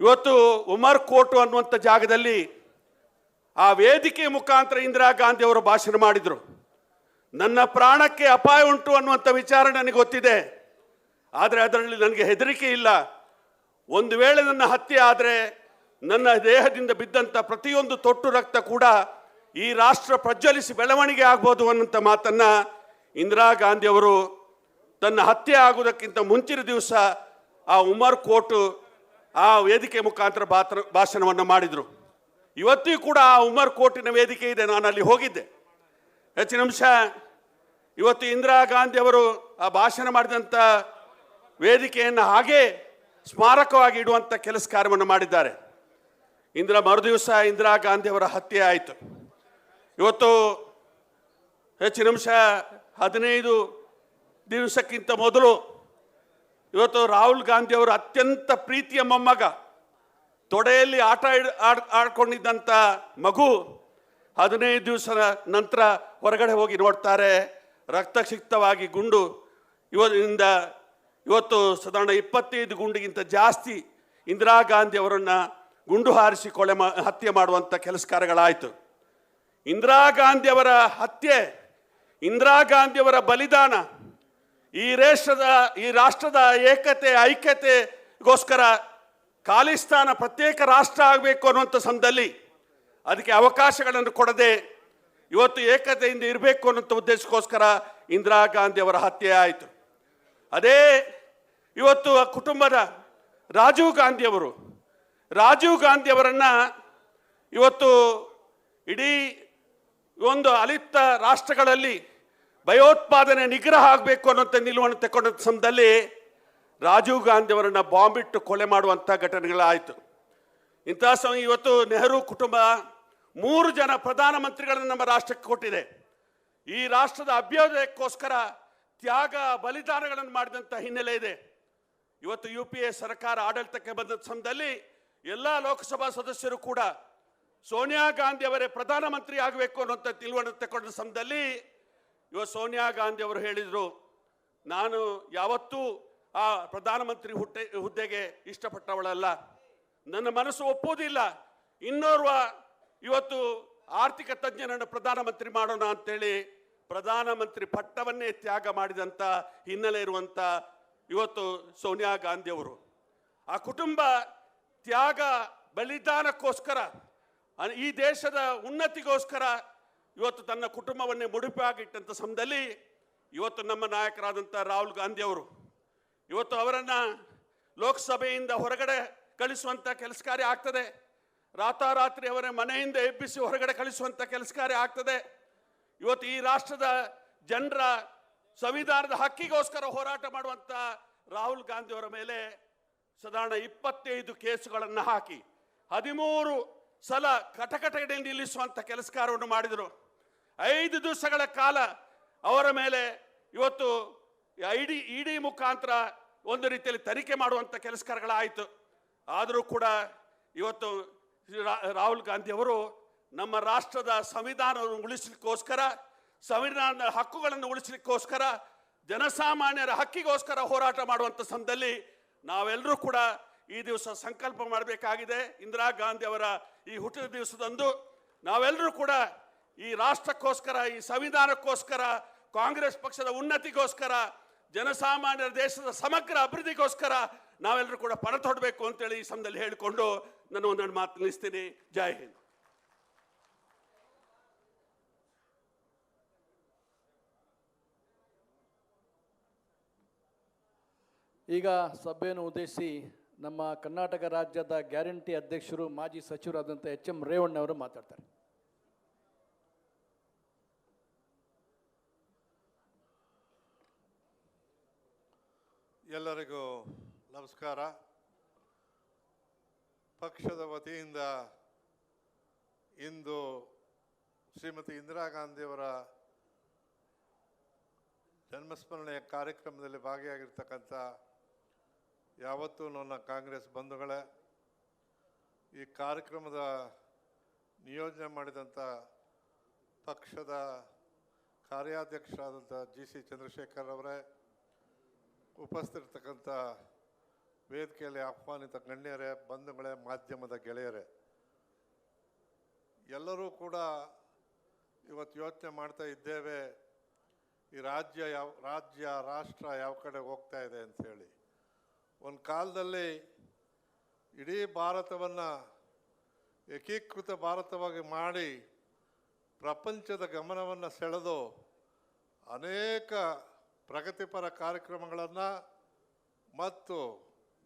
ಇವತ್ತು ಉಮರ್ ಕೋಟು ಅನ್ನುವಂಥ ಜಾಗದಲ್ಲಿ ಆ ವೇದಿಕೆ ಮುಖಾಂತರ ಇಂದಿರಾ ಗಾಂಧಿ ಅವರು ಭಾಷಣ ಮಾಡಿದರು. ನನ್ನ ಪ್ರಾಣಕ್ಕೆ ಅಪಾಯ ಉಂಟು ಅನ್ನುವಂಥ ವಿಚಾರ ನನಗೆ ಗೊತ್ತಿದೆ. ಆದರೆ ಅದರಲ್ಲಿ ನನಗೆ ಹೆದರಿಕೆ ಇಲ್ಲ. ಒಂದು ವೇಳೆ ನನ್ನ ಹತ್ಯೆ ಆದರೆ ನನ್ನ ದೇಹದಿಂದ ಬಿದ್ದಂಥ ಪ್ರತಿಯೊಂದು ತೊಟ್ಟು ರಕ್ತ ಕೂಡ ಈ ರಾಷ್ಟ್ರ ಪ್ರಜ್ವಲಿಸಿ ಬೆಳವಣಿಗೆ ಆಗ್ಬೋದು ಅನ್ನುವಂಥ ಮಾತನ್ನು ಇಂದಿರಾ ಗಾಂಧಿಯವರು ತನ್ನ ಹತ್ಯೆ ಆಗುವುದಕ್ಕಿಂತ ಮುಂಚಿನ ದಿವಸ ಆ ಉಮರ್ ಕೋಟು ಆ ವೇದಿಕೆ ಮುಖಾಂತರ ಭಾತ್ರ ಭಾಷಣವನ್ನು ಮಾಡಿದರು. ಇವತ್ತಿಗೂ ಕೂಡ ಆ ಉಮರ್ ಕೋಟಿನ ವೇದಿಕೆ ಇದೆ, ನಾನು ಅಲ್ಲಿ ಹೋಗಿದ್ದೆ. ಹೆಚ್ಚಿನ ಅಂಶ, ಇವತ್ತು ಇಂದಿರಾ ಗಾಂಧಿ ಅವರು ಆ ಭಾಷಣ ಮಾಡಿದಂಥ ವೇದಿಕೆಯನ್ನು ಹಾಗೇ ಸ್ಮಾರಕವಾಗಿ ಇಡುವಂಥ ಕೆಲಸ ಕಾರ್ಯವನ್ನು ಮಾಡಿದ್ದಾರೆ. ಇಂದಿರಾ ಮರುದಿವಸ ಇಂದಿರಾ ಗಾಂಧಿ ಅವರ ಹತ್ಯೆ ಆಯಿತು. ಇವತ್ತು ಹೆಚ್ಚಿನ ಅಂಶ, ಹದಿನೈದು ದಿವಸಕ್ಕಿಂತ ಮೊದಲು ಇವತ್ತು ರಾಹುಲ್ ಗಾಂಧಿ ಅವರು ಅತ್ಯಂತ ಪ್ರೀತಿಯ ಮೊಮ್ಮಗ. ತೊಡೆಯಲ್ಲಿ ಆಟ ಆಡ್ ಆಡ್ಕೊಂಡಿದ್ದಂಥ ಮಗು ಹದಿನೈದು ದಿವಸ ನಂತರ ಹೊರಗಡೆ ಹೋಗಿ ನೋಡ್ತಾರೆ. ರಕ್ತಸಿಕ್ತವಾಗಿ ಗುಂಡು. ಇವರಿಂದ ಇವತ್ತು ಸಾಧಾರಣ ಇಪ್ಪತ್ತೈದು ಗುಂಡಿಗಿಂತ ಜಾಸ್ತಿ ಇಂದಿರಾ ಗಾಂಧಿ ಅವರನ್ನು ಗುಂಡು ಹಾರಿಸಿ ಕೊಲೆ ಮಾ, ಹತ್ಯೆ ಮಾಡುವಂಥ ಕೆಲಸ ಕಾರ್ಯಗಳಾಯಿತು ಇಂದಿರಾ ಗಾಂಧಿ ಅವರ ಹತ್ಯೆ, ಇಂದಿರಾ ಗಾಂಧಿ ಅವರ ಬಲಿದಾನ ಈ ರೇಷದ ಈ ರಾಷ್ಟ್ರದ ಏಕತೆ, ಐಕ್ಯತೆಗೋಸ್ಕರ ಖಾಲಿಸ್ತಾನ ಪ್ರತ್ಯೇಕ ರಾಷ್ಟ್ರ ಆಗಬೇಕು ಅನ್ನುವಂಥ ಸಂದಲ್ಲಿ ಅದಕ್ಕೆ ಅವಕಾಶಗಳನ್ನು ಕೊಡದೆ ಇವತ್ತು ಏಕತೆಯಿಂದ ಇರಬೇಕು ಅನ್ನೋಂಥ ಉದ್ದೇಶಕ್ಕೋಸ್ಕರ ಇಂದಿರಾ ಗಾಂಧಿ ಅವರ ಹತ್ಯೆ ಆಯಿತು. ಅದೇ ಇವತ್ತು ಆ ಕುಟುಂಬದ ರಾಜೀವ್ ಗಾಂಧಿ ಅವರು, ರಾಜೀವ್ ಗಾಂಧಿ ಅವರನ್ನು ಇವತ್ತು ಇಡೀ ಒಂದು ಅಲಿಪ್ತ ರಾಷ್ಟ್ರಗಳಲ್ಲಿ ಭಯೋತ್ಪಾದನೆ ನಿಗ್ರಹ ಆಗಬೇಕು ಅನ್ನೋಂಥ ನಿಲುವನ್ನು ತಗೊಂಡಂಥ ಸಮಯದಲ್ಲಿ ರಾಜೀವ್ ಗಾಂಧಿ ಅವರನ್ನ ಬಾಂಬ್ ಇಟ್ಟು ಕೊಲೆ ಮಾಡುವಂಥ ಘಟನೆಗಳಾಯಿತು. ಇಂಥ ಸಮಯ ಇವತ್ತು ನೆಹರು ಕುಟುಂಬ ಮೂರು ಜನ ಪ್ರಧಾನಮಂತ್ರಿಗಳನ್ನು ನಮ್ಮ ರಾಷ್ಟ್ರಕ್ಕೆ ಕೊಟ್ಟಿದೆ. ಈ ರಾಷ್ಟ್ರದ ಅಭ್ಯುದಯಕ್ಕೋಸ್ಕರ ತ್ಯಾಗ ಬಲಿದಾನಗಳನ್ನು ಮಾಡಿದಂಥ ಹಿನ್ನೆಲೆ ಇದೆ. ಇವತ್ತು ಯು ಪಿ ಎ ಸರ್ಕಾರ ಆಡಳಿತಕ್ಕೆ ಬಂದ ಸಮಯದಲ್ಲಿ ಎಲ್ಲ ಲೋಕಸಭಾ ಸದಸ್ಯರು ಕೂಡ ಸೋನಿಯಾ ಗಾಂಧಿ ಅವರೇ ಪ್ರಧಾನಮಂತ್ರಿ ಆಗಬೇಕು ಅನ್ನೋಂಥ ತಿಳುವಳಿಕೆ ತಗೊಂಡ ಸಮಯದಲ್ಲಿ ಇವತ್ತು ಸೋನಿಯಾ ಗಾಂಧಿ ಅವರು ಹೇಳಿದರು, ನಾನು ಯಾವತ್ತೂ ಆ ಪ್ರಧಾನಮಂತ್ರಿ ಹುಟ್ಟೆ, ಹುದ್ದೆಗೆ ಇಷ್ಟಪಟ್ಟವಳಲ್ಲ. ನನ್ನ ಮನಸ್ಸು ಒಪ್ಪುವುದಿಲ್ಲ. ಇನ್ನೋರ್ವ ಇವತ್ತು ಆರ್ಥಿಕ ತಜ್ಞರನ್ನು ಪ್ರಧಾನಮಂತ್ರಿ ಮಾಡೋಣ ಅಂತೇಳಿ ಪ್ರಧಾನಮಂತ್ರಿ ಪಟ್ಟವನ್ನೇ ತ್ಯಾಗ ಮಾಡಿದಂಥ ಹಿನ್ನೆಲೆ ಇರುವಂಥ ಇವತ್ತು ಸೋನಿಯಾ ಗಾಂಧಿ ಅವರು. ಆ ಕುಟುಂಬ ತ್ಯಾಗ, ಬಲಿದಾನಕ್ಕೋಸ್ಕರ, ಈ ದೇಶದ ಉನ್ನತಿಗೋಸ್ಕರ ಇವತ್ತು ತನ್ನ ಕುಟುಂಬವನ್ನೇ ಮುಡುಪಾಗಿಟ್ಟಂಥ ಸಮಯದಲ್ಲಿ ಇವತ್ತು ನಮ್ಮ ನಾಯಕರಾದಂಥ ರಾಹುಲ್ ಗಾಂಧಿ ಅವರು ಇವತ್ತು ಅವರನ್ನು ಲೋಕಸಭೆಯಿಂದ ಹೊರಗಡೆ ಕಳಿಸುವಂಥ ಕೆಲಸ ಕಾರ್ಯ ಆಗ್ತದೆ. ರಾತಾರಾತ್ರಿ ಅವರ ಮನೆಯಿಂದ ಎಬ್ಬಿಸಿ ಹೊರಗಡೆ ಕಳಿಸುವಂಥ ಕೆಲಸ ಕಾರ್ಯ ಆಗ್ತದೆ. ಇವತ್ತು ಈ ರಾಷ್ಟ್ರದ ಜನರ ಸಂವಿಧಾನದ ಹಕ್ಕಿಗೋಸ್ಕರ ಹೋರಾಟ ಮಾಡುವಂಥ ರಾಹುಲ್ ಗಾಂಧಿ ಅವರ ಮೇಲೆ ಸಾಧಾರಣ ಇಪ್ಪತ್ತೈದು ಕೇಸುಗಳನ್ನು ಹಾಕಿ ಹದಿಮೂರು ಸಲ ಕಟಕಟಗಡೆ ನಿಲ್ಲಿಸುವಂಥ ಕೆಲಸ ಕಾರ್ಯವನ್ನು ಮಾಡಿದರು. ಐದು ದಿವಸಗಳ ಕಾಲ ಅವರ ಮೇಲೆ ಇವತ್ತು ಐಡಿ, ಇಡಿ ಮುಖಾಂತರ ಒಂದು ರೀತಿಯಲ್ಲಿ ತನಿಖೆ ಮಾಡುವಂಥ ಕೆಲಸಕಾರಗಳಾಯಿತು ಆದರೂ ಕೂಡ ಇವತ್ತು ರಾಹುಲ್ ಗಾಂಧಿ ಅವರು ನಮ್ಮ ರಾಷ್ಟ್ರದ ಸಂವಿಧಾನವನ್ನು ಉಳಿಸಲಿಕ್ಕೋಸ್ಕರ, ಸಂವಿಧಾನದ ಹಕ್ಕುಗಳನ್ನು ಉಳಿಸಲಿಕ್ಕೋಸ್ಕರ, ಜನಸಾಮಾನ್ಯರ ಹಕ್ಕಿಗೋಸ್ಕರ ಹೋರಾಟ ಮಾಡುವಂಥ ಸಮಯದಲ್ಲಿ ನಾವೆಲ್ಲರೂ ಕೂಡ ಈ ದಿವಸ ಸಂಕಲ್ಪ ಮಾಡಬೇಕಾಗಿದೆ. ಇಂದಿರಾ ಗಾಂಧಿ ಅವರ ಈ ಹುಟ್ಟಿದ ದಿವಸದಂದು ನಾವೆಲ್ಲರೂ ಕೂಡ ಈ ರಾಷ್ಟ್ರಕ್ಕೋಸ್ಕರ, ಈ ಸಂವಿಧಾನಕ್ಕೋಸ್ಕರ, ಕಾಂಗ್ರೆಸ್ ಪಕ್ಷದ ಉನ್ನತಿಗೋಸ್ಕರ, ಜನಸಾಮಾನ್ಯರ ದೇಶದ ಸಮಗ್ರ ಅಭಿವೃದ್ಧಿಗೋಸ್ಕರ ನಾವೆಲ್ಲರೂ ಕೂಡ ಪಣ ತೊಡಬೇಕು ಅಂತೇಳಿ ಈ ಸಮಯದಲ್ಲಿ ಹೇಳಿಕೊಂಡು ನಾನು ಒಂದೆರಡು ಮಾತು ನಿಲ್ಲಿಸ್ತೀನಿ. ಜೈ ಹಿಂದ್. ಈಗ ಸಭೆಯನ್ನು ಉದ್ದೇಶಿಸಿ ನಮ್ಮ ಕರ್ನಾಟಕ ರಾಜ್ಯದ ಗ್ಯಾರಂಟಿ ಅಧ್ಯಕ್ಷರು ಮಾಜಿ ಸಚಿವರಾದಂಥ ಎಚ್ ಎಂ ರೇವಣ್ಣವರು ಮಾತಾಡ್ತಾರೆ. ಎಲ್ಲರಿಗೂ ನಮಸ್ಕಾರ. ಪಕ್ಷದ ವತಿಯಿಂದ ಇಂದು ಶ್ರೀಮತಿ ಇಂದಿರಾ ಗಾಂಧಿಯವರ ಜನ್ಮಸ್ಮರಣೆಯ ಕಾರ್ಯಕ್ರಮದಲ್ಲಿ ಭಾಗಿಯಾಗಿರ್ತಕ್ಕಂಥ ಯಾವತ್ತೂ ನನ್ನ ಕಾಂಗ್ರೆಸ್ ಬಂಧುಗಳೇ, ಈ ಕಾರ್ಯಕ್ರಮದ ನಿಯೋಜನೆ ಮಾಡಿದಂಥ ಪಕ್ಷದ ಕಾರ್ಯಾಧ್ಯಕ್ಷರಾದಂಥ ಜಿ ಸಿ ಚಂದ್ರಶೇಖರ್ ಅವರೇ ಉಪಸ್ಥಿತಿರ್ತಕ್ಕಂಥ ವೇದಿಕೆಯಲ್ಲಿ ಆಹ್ವಾನಿತ ಗಣ್ಯರೇ, ಬಂಧುಗಳೇ, ಮಾಧ್ಯಮದ ಗೆಳೆಯರೇ, ಎಲ್ಲರೂ ಕೂಡ ಇವತ್ತು ಯೋಚನೆ ಮಾಡ್ತಾ ಇದ್ದೇವೆ, ಈ ರಾಜ್ಯ ಯಾವ, ರಾಜ್ಯ, ರಾಷ್ಟ್ರ ಯಾವ ಕಡೆ ಹೋಗ್ತಾ ಇದೆ ಅಂಥೇಳಿ ಒಂದು ಕಾಲದಲ್ಲಿ ಇಡೀ ಭಾರತವನ್ನು ಏಕೀಕೃತ ಭಾರತವಾಗಿ ಮಾಡಿ ಪ್ರಪಂಚದ ಗಮನವನ್ನು ಸೆಳೆದು ಅನೇಕ ಪ್ರಗತಿಪರ ಕಾರ್ಯಕ್ರಮಗಳನ್ನು ಮತ್ತು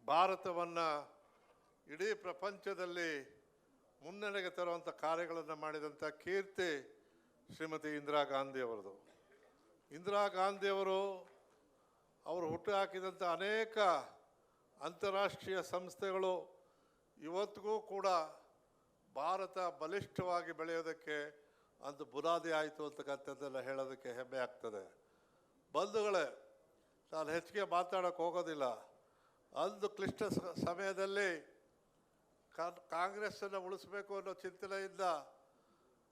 ಭಾರತವನ್ನು ಇಡೀ ಪ್ರಪಂಚದಲ್ಲಿ ಮುನ್ನಡೆಗೆ ತರುವಂಥ ಕಾರ್ಯಗಳನ್ನು ಮಾಡಿದಂಥ ಕೀರ್ತಿ ಶ್ರೀಮತಿ ಇಂದಿರಾ ಗಾಂಧಿಯವರದು ಇಂದಿರಾ ಗಾಂಧಿಯವರು ಅವರು ಹುಟ್ಟು ಹಾಕಿದಂಥ ಅನೇಕ ಅಂತಾರಾಷ್ಟ್ರೀಯ ಸಂಸ್ಥೆಗಳು ಇವತ್ತಿಗೂ ಕೂಡ ಭಾರತ ಬಲಿಷ್ಠವಾಗಿ ಬೆಳೆಯೋದಕ್ಕೆ ಅಂತ ಬುನಾದಿ ಆಯಿತು ಅಂತಕ್ಕಂಥದ್ದೆಲ್ಲ ಹೇಳೋದಕ್ಕೆ ಹೆಮ್ಮೆ ಆಗ್ತದೆ. ಬಂಧುಗಳೇ, ನಾನು ಹೆಚ್ಚಿಗೆ ಮಾತಾಡೋಕ್ಕೆ ಹೋಗೋದಿಲ್ಲ. ಅಂದು ಕ್ಲಿಷ್ಟ ಸಮಯದಲ್ಲಿ ಕಾಂಗ್ರೆಸ್ಸನ್ನು ಉಳಿಸಬೇಕು ಅನ್ನೋ ಚಿಂತನೆಯಿಂದ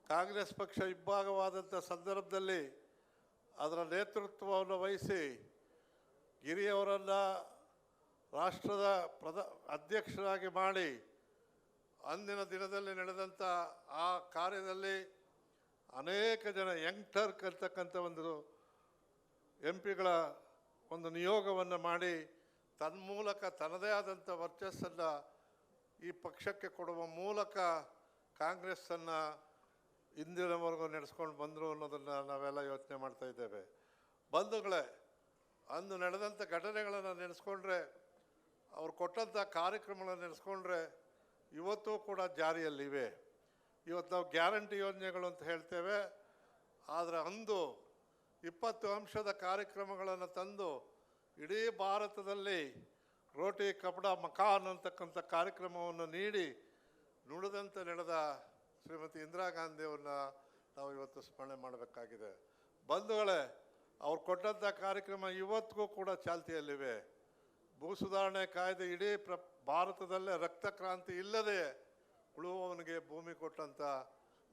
ಕಾಂಗ್ರೆಸ್ ಪಕ್ಷ ಇಬ್ಬಾಗವಾದಂಥ ಸಂದರ್ಭದಲ್ಲಿ ಅದರ ನೇತೃತ್ವವನ್ನು ವಹಿಸಿ ಗಿರಿಯವರನ್ನು ರಾಷ್ಟ್ರದ ಪ್ರಧ, ಅಧ್ಯಕ್ಷರಾಗಿ ಮಾಡಿ ಅಂದಿನ ದಿನದಲ್ಲಿ ನಡೆದಂಥ ಆ ಕಾರ್ಯದಲ್ಲಿ ಅನೇಕ ಜನ ಯಂಗ್ ಟರ್ಕ್ ಅಂತಕ್ಕಂಥ ಒಂದು ಎಂ ಪಿಗಳ ಒಂದು ನಿಯೋಗವನ್ನು ಮಾಡಿ ತನ್ಮೂಲಕ ತನ್ನದೇ ಆದಂಥ ವರ್ಚಸ್ಸನ್ನು ಈ ಪಕ್ಷಕ್ಕೆ ಕೊಡುವ ಮೂಲಕ ಕಾಂಗ್ರೆಸ್ಸನ್ನು ಇಂದಿನವರೆಗೂ ನಡೆಸ್ಕೊಂಡು ಬಂದರು ಅನ್ನೋದನ್ನು ನಾವೆಲ್ಲ ಯೋಚನೆ ಮಾಡ್ತಾ ಇದ್ದೇವೆ. ಬಂಧುಗಳೇ, ಅಂದು ನಡೆದಂಥ ಘಟನೆಗಳನ್ನು ನೆನೆಸ್ಕೊಂಡ್ರೆ, ಅವ್ರು ಕೊಟ್ಟಂಥ ಕಾರ್ಯಕ್ರಮಗಳನ್ನು ನೆನೆಸ್ಕೊಂಡ್ರೆ ಇವತ್ತೂ ಕೂಡ ಜಾರಿಯಲ್ಲಿವೆ. ಇವತ್ತು ನಾವು ಗ್ಯಾರಂಟಿ ಯೋಜನೆಗಳು ಅಂತ ಹೇಳ್ತೇವೆ. ಆದರೆ ಅಂದು ಇಪ್ಪತ್ತು ಅಂಶದ ಕಾರ್ಯಕ್ರಮಗಳನ್ನು ತಂದು ಇಡೀ ಭಾರತದಲ್ಲಿ ರೋಟಿ ಕಪಡ ಮಕಾನ್ ಅಂತಕ್ಕಂಥ ಕಾರ್ಯಕ್ರಮವನ್ನು ನೀಡಿ ನುಡಿದಂತೆ ನಡೆದ ಶ್ರೀಮತಿ ಇಂದಿರಾ ಗಾಂಧಿಯವ್ರನ್ನ ನಾವು ಇವತ್ತು ಸ್ಮರಣೆ ಮಾಡಬೇಕಾಗಿದೆ. ಬಂಧುಗಳೇ, ಅವ್ರು ಕೊಟ್ಟಂಥ ಕಾರ್ಯಕ್ರಮ ಇವತ್ತಿಗೂ ಕೂಡ ಚಾಲ್ತಿಯಲ್ಲಿವೆ. ಭೂ ಸುಧಾರಣೆ ಕಾಯ್ದೆ ಇಡೀ ಪ್ರ ಭಾರತದಲ್ಲೇ ರಕ್ತ ಕ್ರಾಂತಿ ಇಲ್ಲದೆ ಉಳುವವನಿಗೆ ಭೂಮಿ ಕೊಟ್ಟಂಥ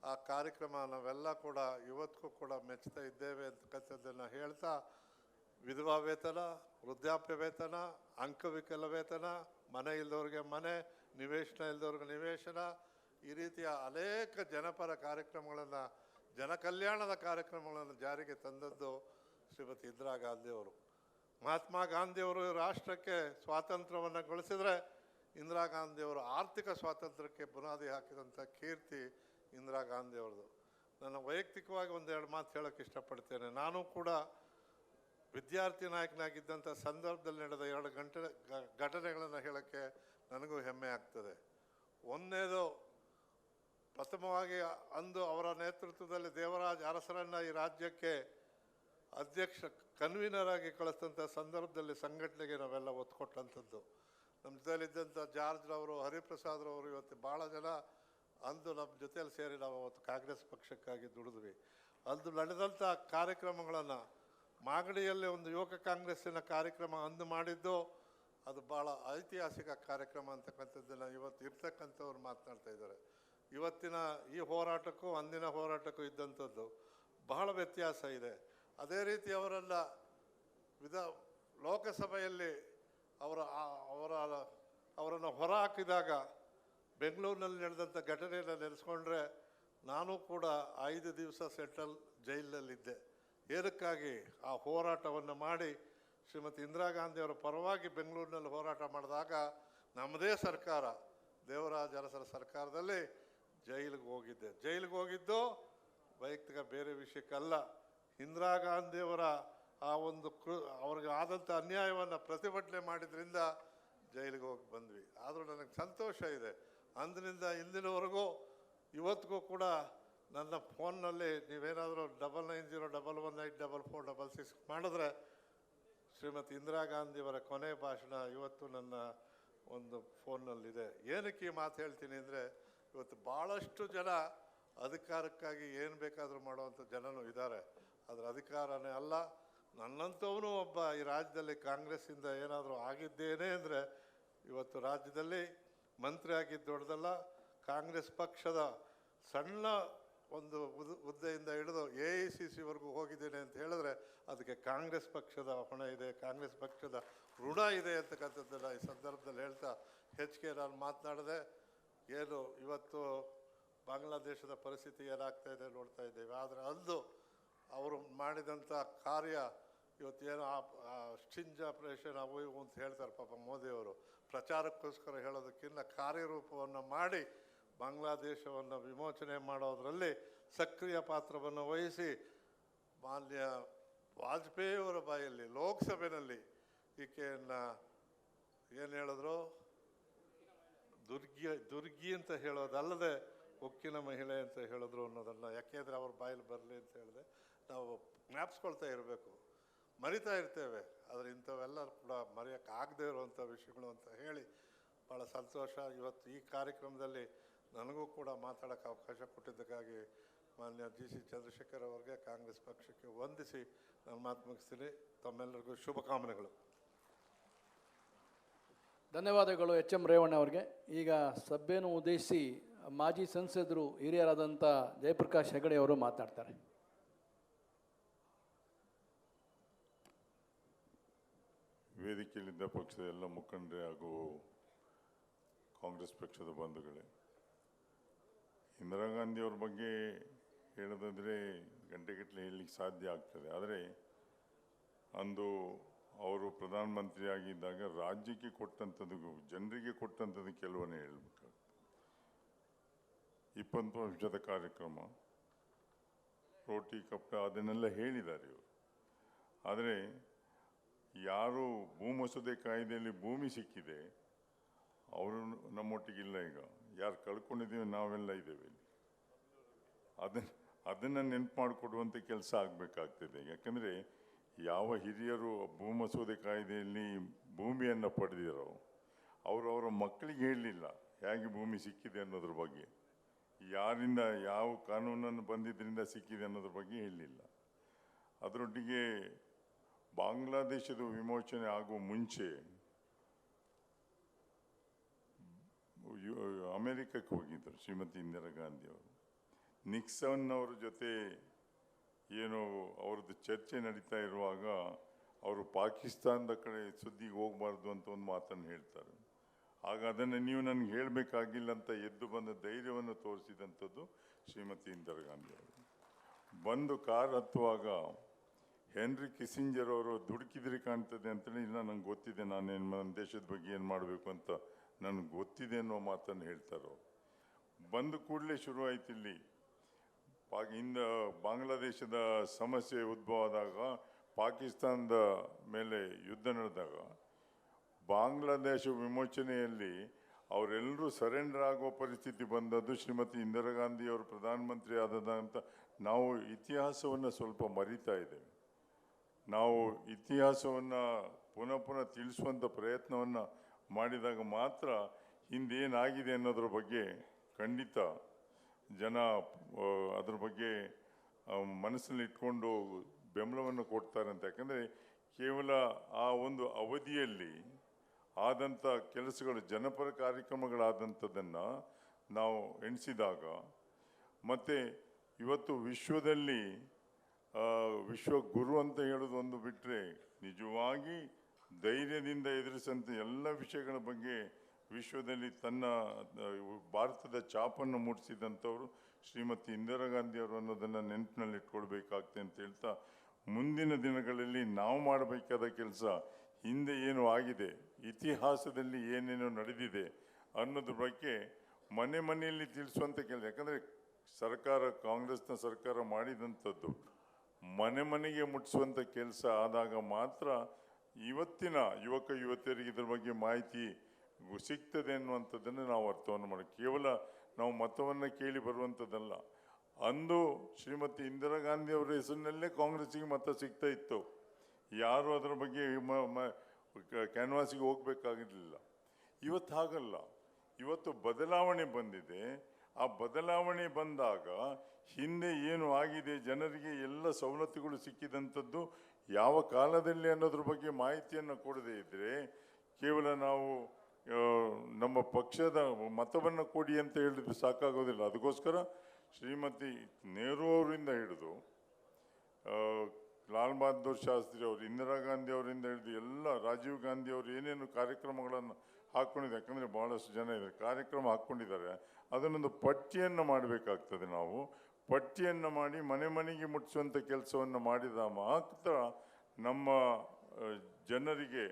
ಆ ಕಾರ್ಯಕ್ರಮ ನಾವೆಲ್ಲ ಕೂಡ ಇವತ್ತಿಗೂ ಕೂಡ ಮೆಚ್ಚುತ್ತಾ ಇದ್ದೇವೆ ಅಂತಕ್ಕಂಥದ್ದನ್ನು ಹೇಳ್ತಾ, ವಿಧವಾ ವೇತನ, ವೃದ್ಧಾಪ್ಯ ವೇತನ, ಅಂಕವಿಕಲ ವೇತನ, ಮನೆ ಇಲ್ಲದವ್ರಿಗೆ ಮನೆ, ನಿವೇಶನ ಇಲ್ಲದವ್ರಿಗೆ ನಿವೇಶನ, ಈ ರೀತಿಯ ಅನೇಕ ಜನಪರ ಕಾರ್ಯಕ್ರಮಗಳನ್ನು, ಜನಕಲ್ಯಾಣದ ಕಾರ್ಯಕ್ರಮಗಳನ್ನು ಜಾರಿಗೆ ತಂದದ್ದು ಶ್ರೀಮತಿ ಇಂದಿರಾ ಗಾಂಧಿಯವರು ಮಹಾತ್ಮ ಗಾಂಧಿಯವರು ರಾಷ್ಟ್ರಕ್ಕೆ ಸ್ವಾತಂತ್ರ್ಯವನ್ನು ಗಳಿಸಿದರೆ ಇಂದಿರಾ ಗಾಂಧಿಯವರು ಆರ್ಥಿಕ ಸ್ವಾತಂತ್ರ್ಯಕ್ಕೆ ಬುನಾದಿ ಹಾಕಿದಂಥ ಕೀರ್ತಿ ಇಂದಿರಾ ಗಾಂಧಿಯವ್ರದ್ದು ನನ್ನ ವೈಯಕ್ತಿಕವಾಗಿ ಒಂದೆರಡು ಮಾತು ಹೇಳೋಕ್ಕೆ ಇಷ್ಟಪಡ್ತೇನೆ. ನಾನು ಕೂಡ ವಿದ್ಯಾರ್ಥಿ ನಾಯಕನಾಗಿದ್ದಂಥ ಸಂದರ್ಭದಲ್ಲಿ ನಡೆದ ಎರಡು ಗಂಟೆ ಘಟನೆಗಳನ್ನು ಹೇಳೋಕ್ಕೆ ನನಗೂ ಹೆಮ್ಮೆ ಆಗ್ತದೆ. ಒಂದನೇದು ಪ್ರಥಮವಾಗಿ ಅಂದು ಅವರ ನೇತೃತ್ವದಲ್ಲಿ ದೇವರಾಜ್ ಅರಸರನ್ನು ಈ ರಾಜ್ಯಕ್ಕೆ ಅಧ್ಯಕ್ಷ ಕನ್ವೀನರ್ ಆಗಿ ಕಳಿಸಿದಂಥ ಸಂದರ್ಭದಲ್ಲಿ ಸಂಘಟನೆಗೆ ನಾವೆಲ್ಲ ಒತ್ತು ಕೊಟ್ಟಂಥದ್ದು ನಮ್ಮ ಜೊತೆಯಲ್ಲಿದ್ದಂಥ ಜಾರ್ಜ್ರವರು ಹರಿಪ್ರಸಾದ್ರವರು ಇವತ್ತು ಭಾಳ ಜನ ಅಂದು ನಮ್ಮ ಜೊತೆಯಲ್ಲಿ ಸೇರಿ ನಾವು ಅವತ್ತು ಕಾಂಗ್ರೆಸ್ ಪಕ್ಷಕ್ಕಾಗಿ ದುಡಿದ್ವಿ. ಅಂದು ನಡೆದಂಥ ಕಾರ್ಯಕ್ರಮಗಳನ್ನು ಮಾಗಡಿಯಲ್ಲಿ ಒಂದು ಯುವಕ ಕಾಂಗ್ರೆಸ್ಸಿನ ಕಾರ್ಯಕ್ರಮ ಅಂದು ಮಾಡಿದ್ದು, ಅದು ಭಾಳ ಐತಿಹಾಸಿಕ ಕಾರ್ಯಕ್ರಮ ಅಂತಕ್ಕಂಥದ್ದನ್ನು ಇವತ್ತು ಇರ್ತಕ್ಕಂಥವ್ರು ಮಾತನಾಡ್ತಾ ಇದ್ದಾರೆ. ಇವತ್ತಿನ ಈ ಹೋರಾಟಕ್ಕೂ ಅಂದಿನ ಹೋರಾಟಕ್ಕೂ ಇದ್ದಂಥದ್ದು ಬಹಳ ವ್ಯತ್ಯಾಸ ಇದೆ. ಅದೇ ರೀತಿ ಅವರೆಲ್ಲ ವಿಧ ಲೋಕಸಭೆಯಲ್ಲಿ ಅವರ ಅವರ ಅವರನ್ನು ಹೊರ ಹಾಕಿದಾಗ ಬೆಂಗಳೂರಿನಲ್ಲಿ ನಡೆದಂಥ ಘಟನೆಯನ್ನು ನೆನೆಸ್ಕೊಂಡ್ರೆ ನಾನು ಕೂಡ ಐದು ದಿವಸ ಸೆಂಟ್ರಲ್ ಜೈಲಿನಲ್ಲಿದ್ದೆ. ಏನಕ್ಕಾಗಿ? ಆ ಹೋರಾಟವನ್ನು ಮಾಡಿ ಶ್ರೀಮತಿ ಇಂದಿರಾ ಗಾಂಧಿಯವರ ಪರವಾಗಿ ಬೆಂಗಳೂರಿನಲ್ಲಿ ಹೋರಾಟ ಮಾಡಿದಾಗ ನಮ್ಮದೇ ಸರ್ಕಾರ, ದೇವರಾಜ ಅರಸರ ಸರ್ಕಾರದಲ್ಲಿ ಜೈಲಿಗೆ ಹೋಗಿದ್ದೆ. ಜೈಲಿಗೆ ಹೋಗಿದ್ದು ವೈಯಕ್ತಿಕ ಬೇರೆ ವಿಷಯಕ್ಕಲ್ಲ. ಇಂದಿರಾ ಗಾಂಧಿಯವರ ಆ ಒಂದು ಕೃ, ಅವ್ರಿಗೆ ಆದಂಥ ಅನ್ಯಾಯವನ್ನು ಪ್ರತಿಭಟನೆ ಮಾಡಿದ್ರಿಂದ ಜೈಲಿಗೆ ಹೋಗಿ ಬಂದ್ವಿ. ಆದರೂ ನನಗೆ ಸಂತೋಷ ಇದೆ. ಅಂದಿನಿಂದ ಇಂದಿನವರೆಗೂ ಇವತ್ತಿಗೂ ಕೂಡ ನನ್ನ ಫೋನ್ನಲ್ಲಿ ನೀವೇನಾದರೂ double nine zero double one eight double four double six ಮಾಡಿದ್ರೆ ಶ್ರೀಮತಿ ಇಂದಿರಾ ಗಾಂಧಿಯವರ ಕೊನೆ ಭಾಷಣ ಇವತ್ತು ನನ್ನ ಒಂದು ಫೋನ್ನಲ್ಲಿದೆ. ಏನಕ್ಕೆ ಈ ಮಾತು ಹೇಳ್ತೀನಿ ಅಂದರೆ ಇವತ್ತು ಭಾಳಷ್ಟು ಜನ ಅಧಿಕಾರಕ್ಕಾಗಿ ಏನು ಬೇಕಾದರೂ ಮಾಡುವಂಥ ಜನನೂ ಇದ್ದಾರೆ. ಅದರ ಅಧಿಕಾರನೇ ಅಲ್ಲ ನನ್ನಂಥವನು ಒಬ್ಬ ಈ ರಾಜ್ಯದಲ್ಲಿ ಕಾಂಗ್ರೆಸ್ಸಿಂದ ಏನಾದರೂ ಆಗಿದ್ದೇನೆ ಅಂದರೆ ಇವತ್ತು ರಾಜ್ಯದಲ್ಲಿ ಮಂತ್ರಿ ಆಗಿದ್ದು ದೊಡ್ಡದಲ್ಲ, ಕಾಂಗ್ರೆಸ್ ಪಕ್ಷದ ಸಣ್ಣ ಒಂದು ಹುದ್ದೆ- ಹುದ್ದೆಯಿಂದ ಹಿಡಿದು ಎ ಐ ಸಿ ಸಿವರೆಗೂ ಹೋಗಿದ್ದೇನೆ ಅಂತ ಹೇಳಿದ್ರೆ ಅದಕ್ಕೆ ಕಾಂಗ್ರೆಸ್ ಪಕ್ಷದ ಹೊಣೆ ಇದೆ, ಕಾಂಗ್ರೆಸ್ ಪಕ್ಷದ ಋಣ ಇದೆ ಅಂತಕ್ಕಂಥದ್ದನ್ನು ಈ ಸಂದರ್ಭದಲ್ಲಿ ಹೇಳ್ತಾ ಹೆಚ್ಚಿಗೆ ನಾನು ಮಾತನಾಡಿದೆ ಏನು ಇವತ್ತು ಬಾಂಗ್ಲಾದೇಶದ ಪರಿಸ್ಥಿತಿ ಏನಾಗ್ತಾ ಇದೆ ನೋಡ್ತಾ ಇದ್ದೇವೆ. ಆದರೆ ಅಂದು ಅವರು ಮಾಡಿದಂಥ ಕಾರ್ಯ ಇವತ್ತೇನು ಆ, ಸ್ಟಿಂಜ್ ಆಪರೇಷನ್ ಅವು ಇವು ಅಂತ ಹೇಳ್ತಾರೆ ಪಾಪ ಮೋದಿಯವರು. ಪ್ರಚಾರಕ್ಕೋಸ್ಕರ ಹೇಳೋದಕ್ಕಿಂತ ಕಾರ್ಯರೂಪವನ್ನು ಮಾಡಿ ಬಾಂಗ್ಲಾದೇಶವನ್ನು ವಿಮೋಚನೆ ಮಾಡೋದರಲ್ಲಿ ಸಕ್ರಿಯ ಪಾತ್ರವನ್ನು ವಹಿಸಿ ಮಾನ್ಯ ವಾಜಪೇಯಿಯವರ ಬಾಯಲ್ಲಿ ಲೋಕಸಭೆಯಲ್ಲಿ ಈಕೆಯನ್ನು ಏನು ಹೇಳಿದ್ರು? ದುರ್ಗಿ ದುರ್ಗಿ ಅಂತ ಹೇಳೋದಲ್ಲದೆ ಉಕ್ಕಿನ ಮಹಿಳೆ ಅಂತ ಹೇಳಿದ್ರು ಅನ್ನೋದನ್ನು, ಯಾಕೆಂದರೆ ಅವ್ರ ಬಾಯಲ್ಲಿ ಬರಲಿ ಅಂತ ಹೇಳಿದೆ. ನಾವು ಜ್ಞಾಪಿಸ್ಕೊಳ್ತಾ ಇರಬೇಕು. ಮರಿತಾ ಇರ್ತೇವೆ. ಆದರೆ ಇಂಥವೆಲ್ಲ ಕೂಡ ಮರೆಯೋಕ್ಕಾಗದೇ ಇರುವಂಥ ವಿಷಯಗಳು ಅಂತ ಹೇಳಿ ಭಾಳ ಸಂತೋಷ. ಇವತ್ತು ಈ ಕಾರ್ಯಕ್ರಮದಲ್ಲಿ ನನಗೂ ಕೂಡ ಮಾತಾಡೋಕ್ಕೆ ಅವಕಾಶ ಕೊಟ್ಟಿದ್ದಕ್ಕಾಗಿ ಮಾನ್ಯ ಜಿ ಸಿ ಚಂದ್ರಶೇಖರ್ ಅವರಿಗೆ, ಕಾಂಗ್ರೆಸ್ ಪಕ್ಷಕ್ಕೆ ವಂದಿಸಿ ನಾನು ಮಾತು ಮುಗಿಸ್ತೀನಿ. ತಮ್ಮೆಲ್ಲರಿಗೂ ಶುಭಕಾಮನೆಗಳು ಧನ್ಯವಾದಗಳು ಎಚ್ ಎಂ ರೇವಣ್ಣ ಅವರಿಗೆ. ಈಗ ಸಭೆಯನ್ನು ಉದ್ದೇಶಿಸಿ ಮಾಜಿ ಸಂಸದರು ಹಿರಿಯರಾದಂಥ ಜಯಪ್ರಕಾಶ್ ಹೆಗಡೆ ಅವರು ಮಾತನಾಡ್ತಾರೆ ವೇದಿಕೆಯಲ್ಲಿದ್ದ ಪಕ್ಷದ ಎಲ್ಲ ಮುಖಂಡರೇ ಹಾಗೂ ಕಾಂಗ್ರೆಸ್ ಪಕ್ಷದ ಬಂಧುಗಳೇ, ಇಂದಿರಾ ಗಾಂಧಿಯವ್ರ ಬಗ್ಗೆ ಹೇಳೋದಾದರೆ ಗಂಟೆಗಟ್ಟಲೆ ಹೇಳಲಿಕ್ಕೆ ಸಾಧ್ಯ ಆಗ್ತದೆ. ಆದರೆ ಅಂದು ಅವರು ಪ್ರಧಾನಮಂತ್ರಿ ಆಗಿದ್ದಾಗ ರಾಜ್ಯಕ್ಕೆ ಕೊಟ್ಟಂಥದ್ದು, ಜನರಿಗೆ ಕೊಟ್ಟಂಥದ್ದು ಕೆಲವನ್ನೇ ಹೇಳ್ಬೇಕಾಗ್ತದೆ. ಇಪ್ಪತ್ತು ವರ್ಷದ ಕಾರ್ಯಕ್ರಮ, ರೋಟಿ, ಕಪ್ಪ, ಅದನ್ನೆಲ್ಲ ಹೇಳಿದ್ದಾರೆ ಇವರು. ಆದರೆ ಯಾರು ಭೂಮಸೂದೆ ಕಾಯ್ದೆಯಲ್ಲಿ ಭೂಮಿ ಸಿಕ್ಕಿದೆ, ಅವರು ನಮ್ಮೊಟ್ಟಿಗಿಲ್ಲ ಈಗ. ಯಾರು ಕಳ್ಕೊಂಡಿದ್ದೀವಿ ನಾವೆಲ್ಲ ಇದ್ದೇವೆ ಇಲ್ಲಿ. ಅದನ್ನ ಅದನ್ನು ನೆನ್ಪು ಮಾಡಿಕೊಡುವಂಥ ಕೆಲಸ ಆಗಬೇಕಾಗ್ತದೆ. ಯಾಕಂದರೆ ಯಾವ ಹಿರಿಯರು ಭೂಮಸೂದೆ ಕಾಯ್ದೆಯಲ್ಲಿ ಭೂಮಿಯನ್ನು ಪಡೆದಿರೋ, ಅವರು ಅವರ ಮಕ್ಕಳಿಗೆ ಹೇಳಲಿಲ್ಲ ಹೇಗೆ ಭೂಮಿ ಸಿಕ್ಕಿದೆ ಅನ್ನೋದ್ರ ಬಗ್ಗೆ. ಯಾರಿಂದ ಯಾವ ಕಾನೂನನ್ನು ಬಂದಿದ್ದರಿಂದ ಸಿಕ್ಕಿದೆ ಅನ್ನೋದ್ರ ಬಗ್ಗೆ ಹೇಳಲಿಲ್ಲ. ಅದರೊಟ್ಟಿಗೆ ಬಾಂಗ್ಲಾದೇಶದ ವಿಮೋಚನೆ ಆಗುವ ಮುಂಚೆ ಅಮೇರಿಕಕ್ಕೆ ಹೋಗಿದ್ದರು ಶ್ರೀಮತಿ ಇಂದಿರಾ ಗಾಂಧಿ ಅವರು. ನಿಕ್ಸನ್ ಅವರ ಜೊತೆ ಏನು ಅವ್ರದ್ದು ಚರ್ಚೆ ನಡೀತಾ ಇರುವಾಗ ಅವರು ಪಾಕಿಸ್ತಾನದ ಕಡೆ ಸುದ್ದಿಗೆ ಹೋಗಬಾರ್ದು ಅಂತ ಒಂದು ಮಾತನ್ನು ಹೇಳ್ತಾರೆ. ಆಗ ಅದನ್ನು ನೀವು ನನಗೆ ಹೇಳಬೇಕಾಗಿಲ್ಲ ಅಂತ ಎದ್ದು ಬಂದ ಧೈರ್ಯವನ್ನು ತೋರಿಸಿದಂಥದ್ದು ಶ್ರೀಮತಿ ಇಂದಿರಾ ಗಾಂಧಿ ಅವರು. ಬಂದು ಕಾರ್ ಹತ್ತುವಾಗ ಹೆನ್ರಿ ಕಿಸಿಂಜರ್ ಅವರು ದುಡುಕಿದ್ರೆ ಕಾಣ್ತದೆ ಅಂತೇಳಿ ಇಲ್ಲ, ನಂಗೆ ಗೊತ್ತಿದೆ ನಾನೇನು ನನ್ನ ದೇಶದ ಬಗ್ಗೆ ಏನು ಮಾಡಬೇಕು ಅಂತ. ನನಗೆ ಗೊತ್ತಿದೆ ಅನ್ನೋ ಮಾತನ್ನು ಹೇಳ್ತಾರೆ. ಬಂದ ಕೂಡಲೇ ಶುರುವಾಯಿತು ಇಲ್ಲಿ. ಪಾಕ್, ಇಂದ ಬಾಂಗ್ಲಾದೇಶದ ಸಮಸ್ಯೆ ಉದ್ಭವ ಆದಾಗ ಪಾಕಿಸ್ತಾನದ ಮೇಲೆ ಯುದ್ಧ ನಡೆದಾಗ, ಬಾಂಗ್ಲಾದೇಶ ವಿಮೋಚನೆಯಲ್ಲಿ ಅವರೆಲ್ಲರೂ ಸರೆಂಡರ್ ಆಗುವ ಪರಿಸ್ಥಿತಿ ಬಂದದ್ದು ಶ್ರೀಮತಿ ಇಂದಿರಾ ಗಾಂಧಿ ಅವರು ಪ್ರಧಾನಮಂತ್ರಿ ಆದದ ಅಂತ ನಾವು ಇತಿಹಾಸವನ್ನು ಸ್ವಲ್ಪ ಮರಿತಾ ಇದ್ದೇವೆ. ನಾವು ಇತಿಹಾಸವನ್ನು ಪುನಃ ಪುನಃ ತಿಳಿಸುವಂಥ ಪ್ರಯತ್ನವನ್ನು ಮಾಡಿದಾಗ ಮಾತ್ರ ಹಿಂದೇನಾಗಿದೆ ಅನ್ನೋದ್ರ ಬಗ್ಗೆ ಖಂಡಿತ ಜನ ಅದ್ರ ಬಗ್ಗೆ ಮನಸ್ಸಲ್ಲಿಟ್ಕೊಂಡು ಬೆಂಬಲವನ್ನು ಕೊಡ್ತಾರೆ ಅಂತ. ಯಾಕಂದರೆ ಕೇವಲ ಆ ಒಂದು ಅವಧಿಯಲ್ಲಿ ಆದಂಥ ಕೆಲಸಗಳು, ಜನಪರ ಕಾರ್ಯಕ್ರಮಗಳಾದಂಥದ್ದನ್ನು ನಾವು ಎಣಿಸಿದಾಗ, ಮತ್ತು ಇವತ್ತು ವಿಶ್ವದಲ್ಲಿ ವಿಶ್ವ ಗುರು ಅಂತ ಹೇಳೋದು ಒಂದು ಬಿಟ್ಟರೆ ನಿಜವಾಗಿ ಧೈರ್ಯದಿಂದ ಎದುರಿಸಿದಂಥ ಎಲ್ಲ ವಿಷಯಗಳ ಬಗ್ಗೆ ವಿಶ್ವದಲ್ಲಿ ತನ್ನ ಭಾರತದ ಛಾಪನ್ನು ಮೂಡಿಸಿದಂಥವರು ಶ್ರೀಮತಿ ಇಂದಿರಾ ಗಾಂಧಿ ಅವರು ಅನ್ನೋದನ್ನು ನೆನಪಿನಲ್ಲಿ ಇಟ್ಕೊಳ್ಬೇಕಾಗ್ತದೆ ಅಂತ ಹೇಳ್ತಾ ಮುಂದಿನ ದಿನಗಳಲ್ಲಿ ನಾವು ಮಾಡಬೇಕಾದ ಕೆಲಸ ಹಿಂದೆ ಏನು ಆಗಿದೆ, ಇತಿಹಾಸದಲ್ಲಿ ಏನೇನು ನಡೆದಿದೆ ಅನ್ನೋದ್ರ ಬಗ್ಗೆ ಮನೆ ಮನೆಯಲ್ಲಿ ತಿಳಿಸುವಂಥ ಕೆಲಸ. ಯಾಕಂದರೆ ಸರ್ಕಾರ, ಕಾಂಗ್ರೆಸ್ನ ಸರ್ಕಾರ ಮಾಡಿದಂಥದ್ದು ಮನೆ ಮನೆಗೆ ಮುಟ್ಟಿಸುವಂಥ ಕೆಲಸ ಆದಾಗ ಮಾತ್ರ ಇವತ್ತಿನ ಯುವಕ ಯುವತಿಯರಿಗೆ ಇದ್ರ ಬಗ್ಗೆ ಮಾಹಿತಿ ಸಿಗ್ತದೆ ಅನ್ನುವಂಥದ್ದನ್ನು ನಾವು ಅರ್ಥವನ್ನು ಮಾಡಿ ಕೇವಲ ನಾವು ಮತವನ್ನು ಕೇಳಿ ಬರುವಂಥದ್ದಲ್ಲ. ಅಂದು ಶ್ರೀಮತಿ ಇಂದಿರಾ ಗಾಂಧಿ ಅವರ ಹೆಸರಿನಲ್ಲೇ ಕಾಂಗ್ರೆಸ್ಸಿಗೆ ಮತ ಸಿಗ್ತಾ ಇತ್ತು. ಯಾರು ಅದರ ಬಗ್ಗೆ ಕ್ಯಾನ್ವಾಸಿಗೆ ಹೋಗಬೇಕಾಗಿರಲಿಲ್ಲ. ಇವತ್ತು ಹಾಗಲ್ಲ. ಇವತ್ತು ಬದಲಾವಣೆ ಬಂದಿದೆ. ಆ ಬದಲಾವಣೆ ಬಂದಾಗ ಹಿಂದೆ ಏನು ಆಗಿದೆ, ಜನರಿಗೆ ಎಲ್ಲ ಸವಲತ್ತುಗಳು ಸಿಕ್ಕಿದಂಥದ್ದು ಯಾವ ಕಾಲದಲ್ಲಿ ಅನ್ನೋದ್ರ ಬಗ್ಗೆ ಮಾಹಿತಿಯನ್ನು ಕೊಡದೇ ಇದ್ದರೆ ಕೇವಲ ನಾವು ನಮ್ಮ ಪಕ್ಷದ ಮತವನ್ನು ಕೊಡಿ ಅಂತ ಹೇಳಿದ್ರೆ ಸಾಕಾಗೋದಿಲ್ಲ. ಅದಕ್ಕೋಸ್ಕರ ಶ್ರೀಮತಿ ನೆಹರು ಅವರಿಂದ ಹಿಡಿದು ಲಾಲ್ ಬಹದ್ದೂರ್ ಶಾಸ್ತ್ರಿ ಅವರು, ಇಂದಿರಾ ಗಾಂಧಿ ಅವರಿಂದ ಹಿಡಿದು ಎಲ್ಲ ರಾಜೀವ್ ಗಾಂಧಿ ಅವರು ಏನೇನು ಕಾರ್ಯಕ್ರಮಗಳನ್ನು ಹಾಕ್ಕೊಂಡಿದ್ದಾರೆ, ಯಾಕಂದರೆ ಭಾಳಷ್ಟು ಜನ ಇದ್ದಾರೆ, ಕಾರ್ಯಕ್ರಮ ಹಾಕ್ಕೊಂಡಿದ್ದಾರೆ. ಅದನ್ನೊಂದು ಪಟ್ಟಿಯನ್ನು ಮಾಡಬೇಕಾಗ್ತದೆ ನಾವು. ಪಟ್ಟಿಯನ್ನು ಮಾಡಿ ಮನೆ ಮನೆಗೆ ಮುಟ್ಟಿಸುವಂಥ ಕೆಲಸವನ್ನು ಮಾಡಿದ ಮಾತ್ರ ನಮ್ಮ ಜನರಿಗೆ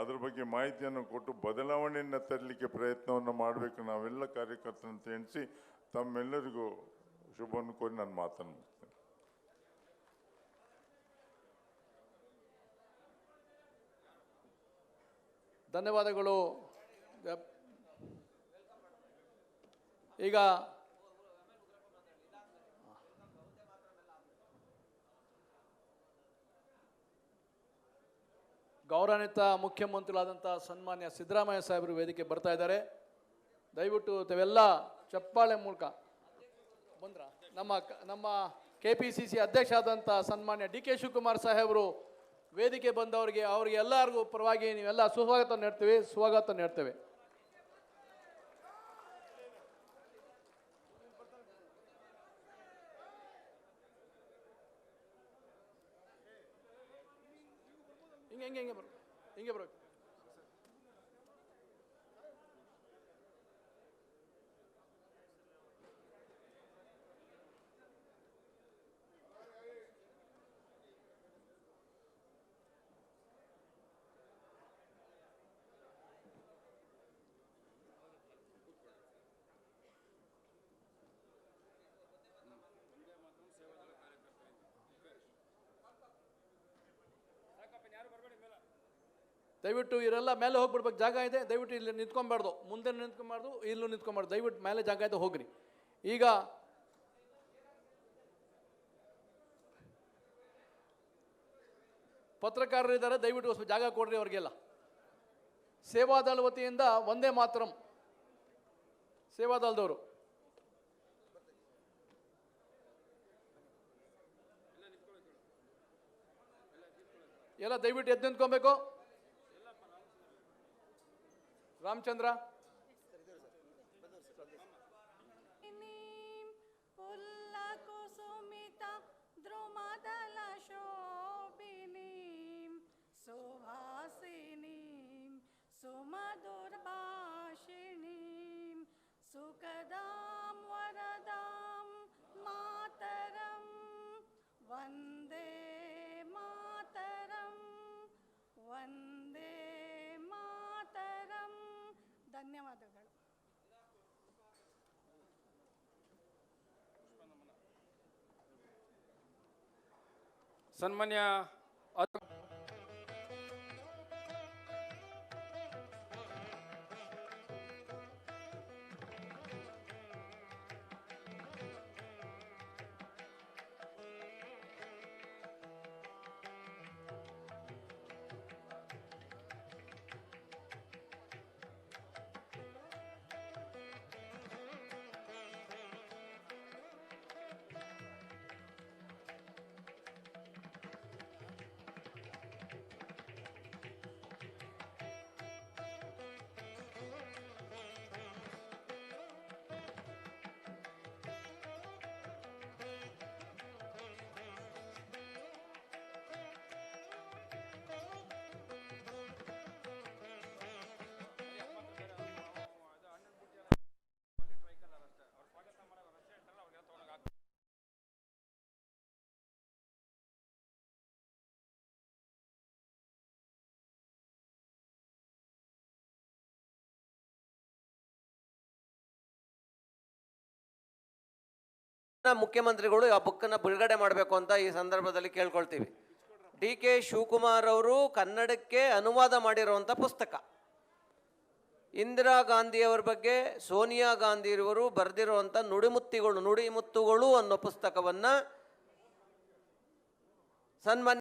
ಅದರ ಬಗ್ಗೆ ಮಾಹಿತಿಯನ್ನು ಕೊಟ್ಟು ಬದಲಾವಣೆಯನ್ನು ತರಲಿಕ್ಕೆ ಪ್ರಯತ್ನವನ್ನು ಮಾಡಬೇಕು ನಾವೆಲ್ಲ ಕಾರ್ಯಕರ್ತರಂತ ಎಣಿಸಿ ತಮ್ಮೆಲ್ಲರಿಗೂ ಶುಭವನ್ನು ಕೋರಿ ನಾನು ಮಾತನ್ನು ಮುಗಿಸ್ತೇನೆ. ಧನ್ಯವಾದಗಳು. ಈಗ ಗೌರವಾನ್ವಿತ ಮುಖ್ಯಮಂತ್ರಿಗಳಾದಂಥ ಸನ್ಮಾನ್ಯ ಸಿದ್ದರಾಮಯ್ಯ ಸಾಹೇಬರು ವೇದಿಕೆ ಬರ್ತಾ ಇದ್ದಾರೆ. ದಯವಿಟ್ಟು ತಾವೆಲ್ಲ ಚಪ್ಪಾಳೆ ಮೂಲಕ ಬಂದ್ರ? ನಮ್ಮ ನಮ್ಮ ಕೆ ಪಿ ಸಿ ಸಿ ಅಧ್ಯಕ್ಷ ಆದಂಥ ಸನ್ಮಾನ್ಯ ಡಿ ಕೆ ಶಿವಕುಮಾರ್ ಸಾಹೇಬರು ವೇದಿಕೆ ಬಂದವರಿಗೆ, ಅವರಿಗೆ ಎಲ್ಲರಿಗೂ ಪರವಾಗಿ ನೀವೆಲ್ಲ ಸುಸ್ವಾಗತ ನೀಡ್ತೀವಿ ಸ್ವಾಗತ ನೀಡ್ತೇವೆ ಹಿಂಗೆ ಹಿಂಗೆ ಹಿಂಗೆ ಬರು ಹಿಂಗೆ ದಯವಿಟ್ಟು ಇವರೆಲ್ಲ ಮೇಲೆ ಹೋಗ್ಬಿಡ್ಬೇಕು, ಜಾಗ ಇದೆ, ದಯವಿಟ್ಟು ಇಲ್ಲಿ ನಿಂತ್ಕೊಬಾರ್ದು ಮುಂದೆ ನಿಂತ್ಕೊಂಬಾರ್ದು ಇಲ್ಲೂ ನಿಂತ್ಕೊಬಾರ್ದು ದಯವಿಟ್ಟು ಮೇಲೆ ಜಾಗ ಇದೆ, ಹೋಗ್ರಿ. ಈಗ ಪತ್ರಕಾರರಿದ್ದಾರೆ ದಯವಿಟ್ಟು ಸ್ವಲ್ಪ ಜಾಗ ಕೊಡ್ರಿ ಅವ್ರಿಗೆಲ್ಲ. ಸೇವಾದಳ ವತಿಯಿಂದ ಒಂದೇ ಮಾತ್ರಂ. ಸೇವಾದಳದವರು. ಎಲ್ಲ ದಯವಿಟ್ಟು ಎದ್ದು ನಿಂತ್ಕೊಬೇಕು ರಾಮಚಂದ್ರ पुल्लकुसुमित द्रुमदलशोभिनीं सुहासिनीं सुमधुरभाषिणीं सुखदां ಸನ್ಮಾನ್ಯ ಮುಖ್ಯಮಂತ್ರಿಗಳು ಆ ಬುಕ್ಕನ್ನು ಬಿಡುಗಡೆ ಮಾಡಬೇಕು ಅಂತ ಈ ಸಂದರ್ಭದಲ್ಲಿ ಕೇಳ್ಕೊಳ್ತೀವಿ. ಡಿ ಕೆ ಶಿವಕುಮಾರ್ ಅವರು ಕನ್ನಡಕ್ಕೆ ಅನುವಾದ ಮಾಡಿರುವಂಥ ಪುಸ್ತಕ. ಇಂದಿರಾ ಗಾಂಧಿಯವರ ಬಗ್ಗೆ ಸೋನಿಯಾ ಗಾಂಧಿಯವರು ಬರೆದಿರುವಂಥ ನುಡಿಮುತ್ತಿಗಳು, ನುಡಿಮುತ್ತುಗಳು ಅನ್ನೋ ಪುಸ್ತಕವನ್ನು ಸನ್ಮಾನ್ಯ